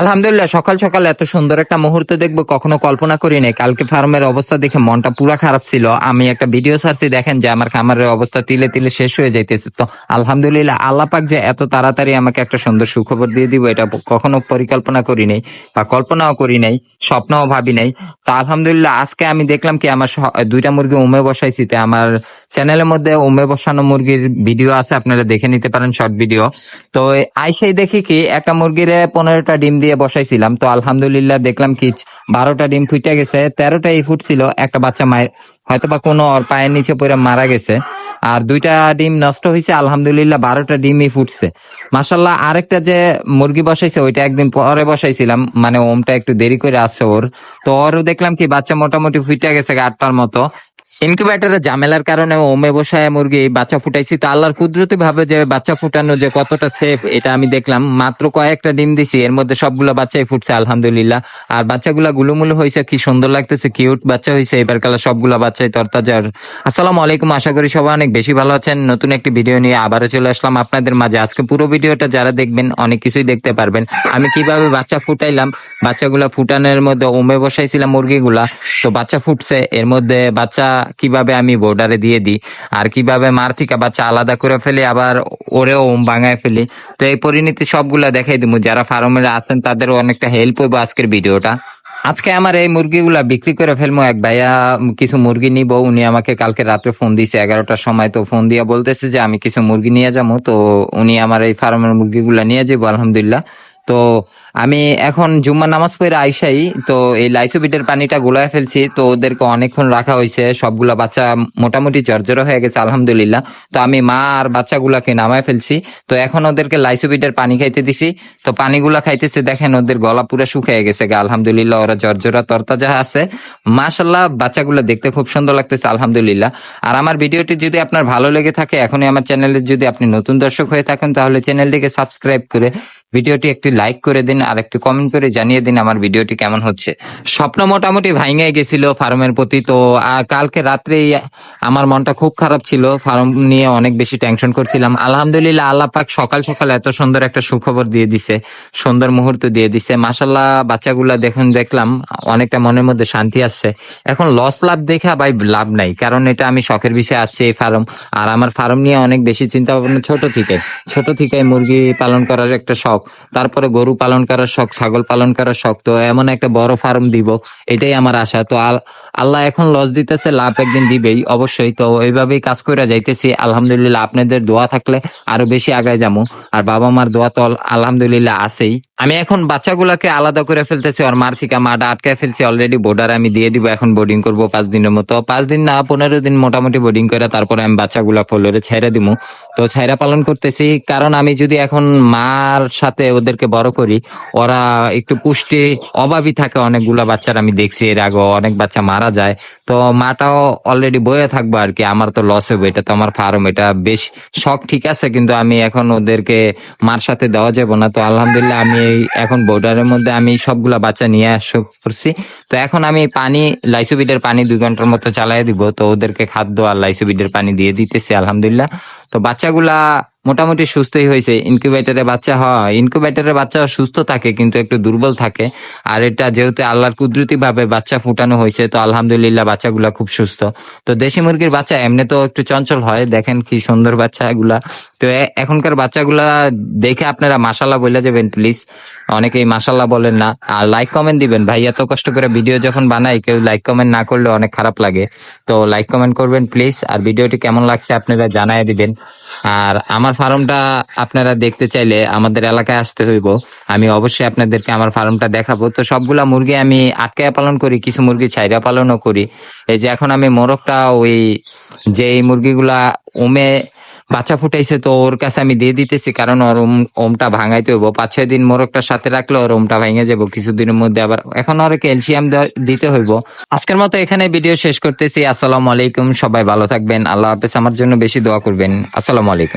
আলহামদুলিল্লাহ, সকাল সকাল এত সুন্দর একটা মুহূর্ত দেখব, কখনো কল্পনা করি নাই। কালকে ফার্মের অবস্থা দেখে মনটা পুরা খারাপ ছিল। আমি একটা ভিডিও সার্চি দেখেন যে আমার খামারের অবস্থা তিলে তিলে শেষ হয়ে যাইতেছে। তো আলহামদুলিল্লাহ আল্লাহ পাক যে এত তাড়াতাড়ি আমাকে একটা সুন্দর সুখবর দিয়ে দিব, এটা কখনো পরিকল্পনা করি নাই বা কল্পনাও করি নাই, স্বপ্নও ভাবি নাই। তো আলহামদুলিল্লাহ, আজকে আমি দেখলাম কি আমার দুইটা মুরগি উমে বসাইছি। তে আমার চ্যানেলের মধ্যে উমে বসানো মুরগির ভিডিও আছে, আপনারা দেখে নিতে পারেন, শর্ট ভিডিও। তো আইসাই দেখি কি, একটা মুরগিরে পনেরোটা ডিম দিয়ে বসাইছিলাম। তো আলহামদুলিল্লাহ দেখলাম কি বারোটা ডিম ফুটে গেছে, তেরোটা এই ফুটছিল একটা বাচ্চা মায়ের হয়তো বা কোনো ওর পায়ের নিচে পড়ে মারা গেছে। আর দুইটা ডিম নষ্ট হয়েছে আলহামদুলিল্লাহ বারোটা ডিমই ফুটছে। মাসাল্লাহ আরেকটা যে মুরগি বসাইছে, ওইটা একদিন পরে বসাইছিলাম মানে ওমটা একটু দেরি করে আসছে ওর। তো ওরও দেখলাম কি বাচ্চা মোটামুটি ফুটে গেছে আটটার মতো। ইনকিউবেটরের ঝামেলার কারণে ওমে বসায় মুরগি বাচ্চা ফুটাইছি। তো আল্লাহর কুদরতি ভাবে যে বাচ্চা ফুটানো যে কতটা সেফ এটা আমি দেখলাম। মাত্র কয়েকটা ডিম দিছি, এর মধ্যে সবগুলো বাচ্চাই ফুটছে, আলহামদুলিল্লাহ। আর বাচ্চাগুলা গুলুমুলু হয়েছে কি সুন্দর লাগতেছে কিউট বাচ্চা হয়েছে এবার কালা সবগুলো বাচ্চাই তরতাজা আর আসসালামু আলাইকুম, আশা করি সবাই অনেক বেশি ভালো আছেন। নতুন একটি ভিডিও নিয়ে আবারও চলে আসলাম আপনাদের মাঝে। আজকে পুরো ভিডিওটা যারা দেখবেন, অনেক কিছুই দেখতে পারবেন। আমি কীভাবে বাচ্চা ফুটাইলাম, বাচ্চাগুলা ফুটানোর মধ্যে ওমে বসাইছিলাম মুরগিগুলা। তো বাচ্চা ফুটছে, এর মধ্যে বাচ্চা কীভাবে আমি বোর্ডারে দিয়ে দিই? আর কীভাবে মার থেকে বাচ্চা আলাদা করে ফেলি, আবার ওরেও ওম ভাঙায় ফেলি? তো এই পরিণতি সবগুলা দেখাই দিব। যারা ফার্মের আছেন, তাদেরও অনেকটা হেল্প হইব আজকের ভিডিওটা। আজকে আমার এই মুরগিগুলা বিক্রি করে ফেলব এক ভাইয়া কিছু মুরগি নিব। উনি আমাকে কালকে রাত্রে ফোন দিছে, এগারোটার সময়। তো ফোন দিয়া বলতেছে যে, আমি কিছু মুরগি নিয়ে যাব। তো উনি আমার এই ফার্মের মুরগিগুলা নিয়ে যাব আলহামদুলিল্লাহ। তো আমি এখন জুম্মা নামাজ পড়ে আইসাই, তো এই লাইসোবিটের পানিটা গোলায় ফেলছি, তো ওদেরকে অনেকক্ষণ রাখা হয়েছে, সবগুলা বাচ্চা মোটামুটি জর্জর হয়ে গেছে, আলহামদুলিল্লাহ। তো আমি মা আর বাচ্চাগুলাকে নামায় ফেলছি, তো এখন ওদেরকে লাইসোবিটের পানি খাইতে দিছি। তো পানিগুলা খাইতেছে, দেখেন ওদের গলা পুরো শুকিয়ে গেছে আলহামদুলিল্লাহ, ওরা জর্জরা তরতাজা আছে। মাশাল্লাহ বাচ্চাগুলো দেখতে খুব সুন্দর লাগতেছে, আলহামদুলিল্লাহ। আর আমার ভিডিওটি যদি আপনার ভালো লেগে থাকে, এখনই আমার চ্যানেলে যদি আপনি নতুন দর্শক হয়ে থাকেন, তাহলে চ্যানেলটিকে সাবস্ক্রাইব করে ভিডিওটি একটি লাইক করে দিন আর একটি কমেন্ট করে জানিয়ে দিন আমার ভিডিওটি কেমন হচ্ছে। স্বপ্ন মোটামুটি ভাঙে গেছিল ফার্মের প্রতি, তো কালকে রাত্রেই আমার মনটা খুব খারাপ ছিল। ফার্ম নিয়ে অনেক বেশি টেনশন করছিলাম। আলহামদুলিল্লাহ আল্লাহ পাক সকাল সকাল এত সুন্দর একটা সুখবর দিয়ে দিছে, সুন্দর মুহূর্ত দিয়ে দিছে। মাসাল্লাহ বাচ্চাগুলা দেখুন, দেখলাম অনেকটা মনের মধ্যে শান্তি আসছে। এখন লস লাভ দেখা ভাই লাভ নাই, কারণ এটা আমি শখের বিষয়ে আসছি এই ফার্ম। আর আমার ফার্ম নিয়ে অনেক বেশি চিন্তা ভাবনা ছোট থেকে ছোট থেকে মুরগি পালন করার একটা শখ। তারপরে গরু পালন করার শখ, ছাগল পালন করার শখ, তো এমন একটা বড় ফার্ম দিব, এটাই আমার আশা। তো আল- আল্লাহ এখন লস দিতেছে, লাভ একদিন দিবেই, অবশ্যই। তো এইভাবেই কাজ করে যাইতেছি। আলহামদুলিল্লাহ, আপনাদের দোয়া থাকলে আরও বেশি আগায় যাব আর বাবা মার দোয়া তো আলহামদুলিল্লাহ আছেই। আমি এখন বাচ্চাগুলাকে আলাদা করে ফেলতেছি আর মার থেকে মাটা আটকায় ফেলছি অলরেডি বোর্ডার আমি দিয়ে দিব, এখন বোর্ডিং করব পাঁচ দিনের মতো। পাঁচ দিন না, পনেরো দিন মোটামুটি বোর্ডিং করে তারপরে আমি বাচ্চাগুলা ফলোরে ছেড়ে দিব তো ছাইরা পালন করতেছি, কারণ আমি যদি এখন মার সাথে ওদেরকে বড় করি, ওরা একটু পুষ্টি অভাবই থাকে, অনেকগুলা বাচ্চার আমি দেখছি, এর আগে অনেক বাচ্চা মারা যায়। তো মাটাও অলরেডি বয়ে থাকব আর কি, আমার তো লস হবে, এটা তো আমার ফার্ম, এটা বেশ শখ, ঠিক আছে, কিন্তু আমি এখন ওদেরকে মার সাথে দেওয়া যাবে না। তো আলহামদুলিল্লাহ আমি এখন বর্ডারের মধ্যে আমি সবগুলা বাচ্চা নিয়ে আসা করছি। তো এখন আমি পানি লাইসোবিডের পানি দুই ঘণ্টার মতো চালাই দিব। তো ওদেরকে খাদ্য আর লাইসোবিডের পানি দিয়ে দিতেছি, আলহামদুলিল্লাহ। তো বাচ্চাগুলা মোটামুটি সুস্থই হয়েছে। ইনকিউবেটরে বাচ্চা হয়। ইনকিউবেটরে বাচ্চা সুস্থ থাকে, কিন্তু একটু দুর্বল থাকে। আর এটা যেহেতু আল্লাহর কুদরতি ভাবে বাচ্চা ফুটানো হয়েছে, তো আলহামদুলিল্লাহ বাচ্চাগুলা খুব সুস্থ। তো দেশি মুরগির বাচ্চা এমনি তো একটু চঞ্চল হয়। দেখেন কি সুন্দর বাচ্চাগুলা। তো এখনকার বাচ্চাগুলা দেখে আপনারা মাসাল্লাহ বলে যাবেন প্লিজ অনেকেই মাসাল্লাহ বলেন না। আর লাইক কমেন্ট দিবেন। ভাই, এত কষ্ট করে ভিডিও যখন বানাই, কেউ লাইক কমেন্ট না করলে অনেক খারাপ লাগে। তো লাইক কমেন্ট করবেন প্লিজ আর ভিডিওটি কেমন লাগছে আপনারা জানাই দিবেন। আর আমার ফার্মটা আপনারা দেখতে চাইলে আমাদের এলাকায় আসতে হইব। আমি অবশ্যই আপনাদেরকে আমার ফার্মটা দেখাবো। তো সবগুলা মুরগি আমি আটকায়া পালন করি, কিছু মুরগি ছাইরা পালনও করি। এই যে এখন আমি মোরগটা ওই যে মুরগিগুলা ওমে বাচ্চা ফুটাইছে তো ওর কাছে আমি দিয়ে দিতেছি, কারণ ওর ওম, ওমটা ভাঙাইতে হইব। পাঁচ, ছয় দিন মোরগটা সাথে রাখলে ওর ওমটা ভাঙে যাব, কিছুদিনের মধ্যে আবার। এখন ওর ক্যালসিয়াম দিতে হইব। আজকের মতো এখানে ভিডিও শেষ করতেছি। আসসালামু আলাইকুম, সবাই ভালো থাকবেন। আল্লাহ হাফেজ, আমার জন্য বেশি দোয়া করবেন। আসসালামু আলাইকুম।